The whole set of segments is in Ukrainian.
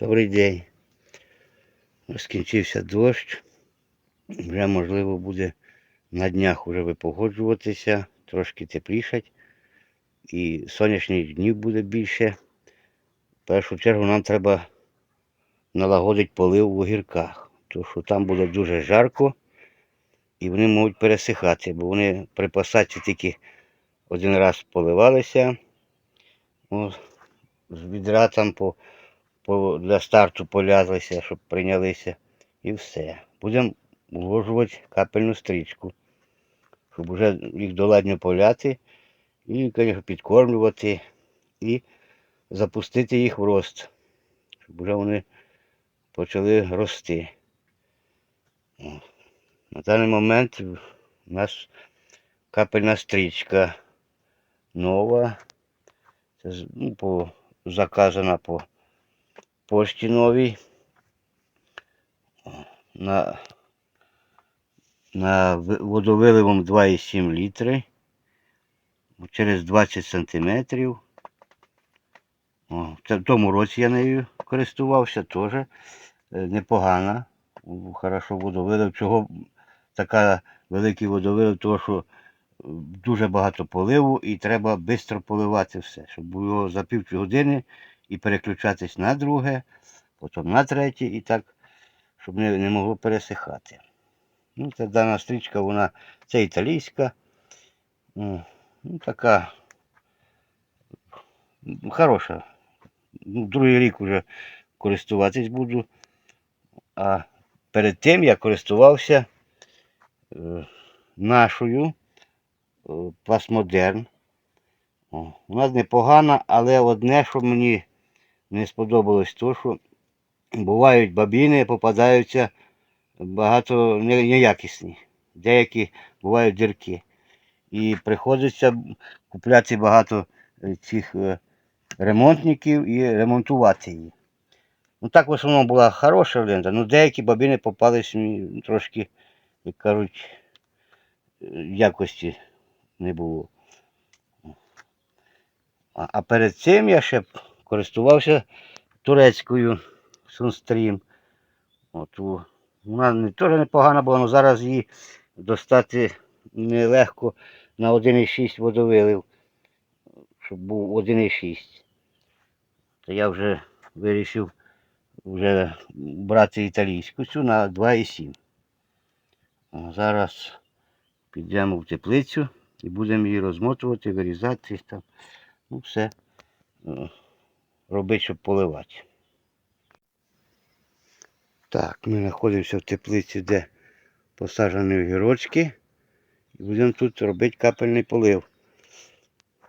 Добрий день. Скінчився дощ. Вже можливо буде на днях уже випогоджуватися, трошки теплішать. І сонячних днів буде більше. В першу чергу нам треба налагодити полив в огірках. Тому що там буде дуже жарко і вони можуть пересихати, бо вони при посадці тільки один раз поливалися. О, з відра там по, для старту полязлися, щоб прийнялися. І все. Будемо вложувати капельну стрічку, щоб вже їх доладньо поляти і, звісно, підкормлювати і запустити їх в рост, щоб вже вони почали рости. На даний момент у нас капельна стрічка нова. Це ну, по, заказана по пошті новій. На, на водовиливом 2,7 літри. Через 20 сантиметрів. В тому році я нею користувався теж. е, Непогана. Хорошо водовилив. Чого така великий водовилив, тому що е, дуже багато поливу і треба швидко поливати все, щоб було за пів години і переключатись на друге, потім на третє і так, щоб не, не могло пересихати. Ну, це дана стрічка, вона це італійська. Ну, така хороша. Ну, другий рік вже користуватись буду. А перед тим я користувався е, нашою е, Пластмодерн. Вона непогана, але одне, що мені не сподобалось, то що бувають бабіни, попадаються багато не- неякісні. Деякі бувають дірки. І приходиться купляти багато е, цих е, ремонтників і ремонтувати її. Ну так в основному була хороша лента, ну деякі бабіни попались мені трошки, як кажуть, е, якості не було. А перед цим я ще користувався турецькою Sunstream. От, вона теж непогана була, але зараз її достати нелегко на 1,6 водовилив, щоб був 1,6. То я вже вирішив вже брати італійську цю на 2,7. Зараз підемо в теплицю і будемо її розмотувати, вирізати там. Ну, все е, робити, щоб поливати. Так, ми знаходимося в теплиці, де посаджені огірочки. І будемо тут робити капельний полив.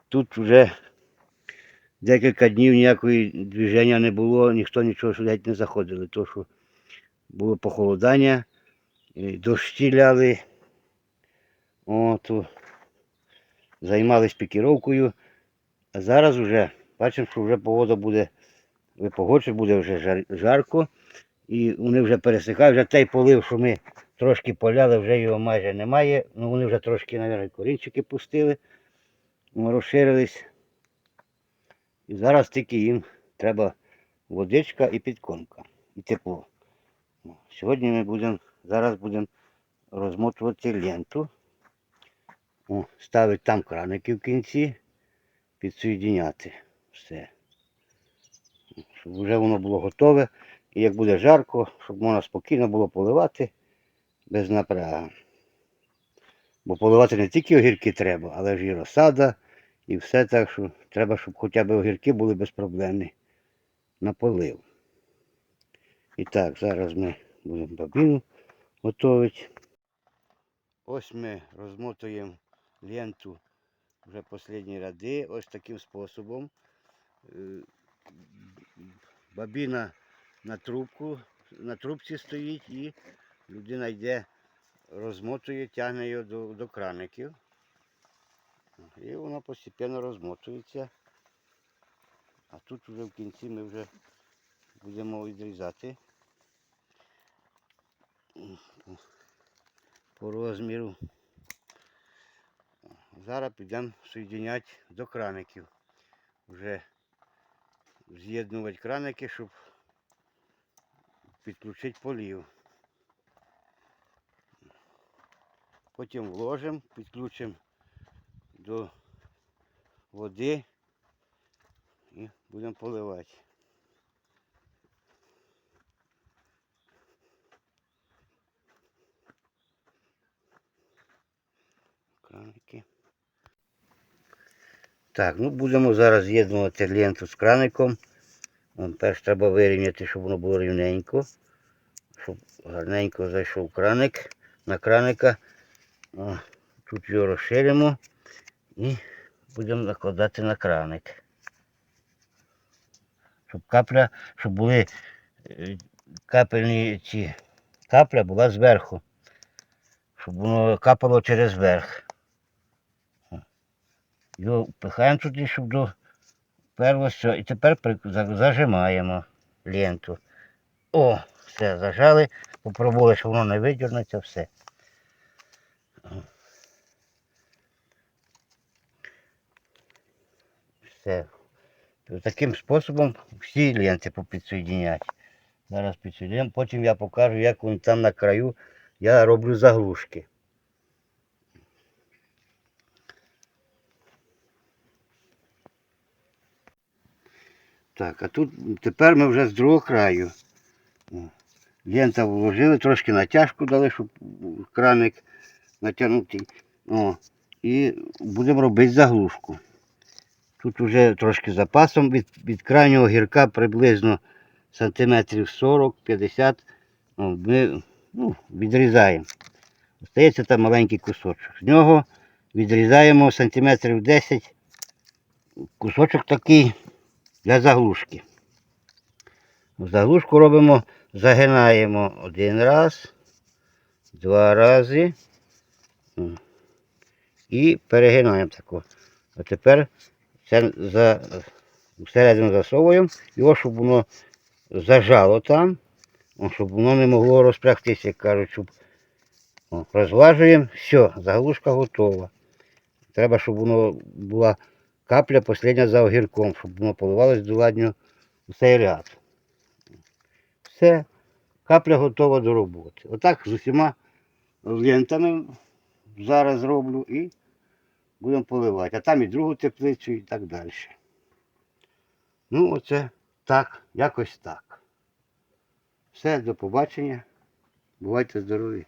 Тут вже декілька днів ніякої движення не було, ніхто нічого сюди не заходили, тому що було похолодання, дощі ляли. От, займались пікіровкою. А зараз вже бачимо, що вже погода буде випогоджує, буде вже жарко. І вони вже пересихають. Вже той полив, що ми трошки поляли, вже його майже немає. Ну вони вже трошки, мабуть, корінчики пустили, розширились. І зараз тільки їм треба водичка і підкормка, і тепло. Сьогодні ми будемо, зараз будемо розмотувати ленту. О, ставити там краники в кінці, підсоєдиняти все. Щоб вже воно було готове. І як буде жарко, щоб можна спокійно було поливати без напрягу. Бо поливати не тільки огірки треба, але ж і розсада, і все так, що треба, щоб хоча б огірки були безпроблемні на полив. І так, зараз ми будемо бабіну готувати. Ось ми розмотуємо ленту вже останні ряди, ось таким способом. Е, Бабіна на трубку, на трубці стоїть і людина йде, розмотує, тягне його до, до краників. І воно постійно розмотується. А тут вже в кінці ми вже будемо відрізати по- розміру. Зараз підемо соєдиняти до краників. Вже з'єднувати краники, щоб підключити полів. Потім вложимо, підключимо до води і будемо поливати. Краники. Так, ну будемо зараз з'єднувати ленту з краником. Перш треба вирівняти, щоб воно було рівненько. Щоб гарненько зайшов краник на краника. О, тут його розширимо і будемо накладати на краник. Щоб капля, щоб були е, капельні ці капля була зверху. Щоб воно капало через верх. Його впихаємо туди, щоб до перлося. І тепер зажимаємо ленту. О, все, зажали. Попробували, що воно не видірнеться, все. Все. Таким способом всі ленти попідсоєднять. Зараз підсоєдням, потім я покажу, як вони там на краю я роблю заглушки. Так, а тут тепер ми вже з другого краю. Лента вложили, трошки натяжку дали, щоб краник натягнути. О, і будемо робити заглушку. Тут вже трошки запасом від, від крайнього гірка приблизно сантиметрів 40-50 О, ми ну, відрізаємо. Остається там маленький кусочок. З нього відрізаємо сантиметрів 10 кусочок такий для заглушки. Заглушку робимо, загинаємо один раз, два рази і перегинаємо тако. А тепер це за, всередину засовуємо його, щоб воно зажало там, щоб воно не могло розпрягтися, як кажуть, щоб розважуємо, все, заглушка готова. Треба, щоб воно була капля последня за огірком, щоб воно поливалось доладньо цей ряд. Все, капля готова до роботи. Отак з усіма лентами зараз роблю і будемо поливати. А там і другу теплицю і так далі. Ну, оце так, якось так. Все, до побачення. Бувайте здорові.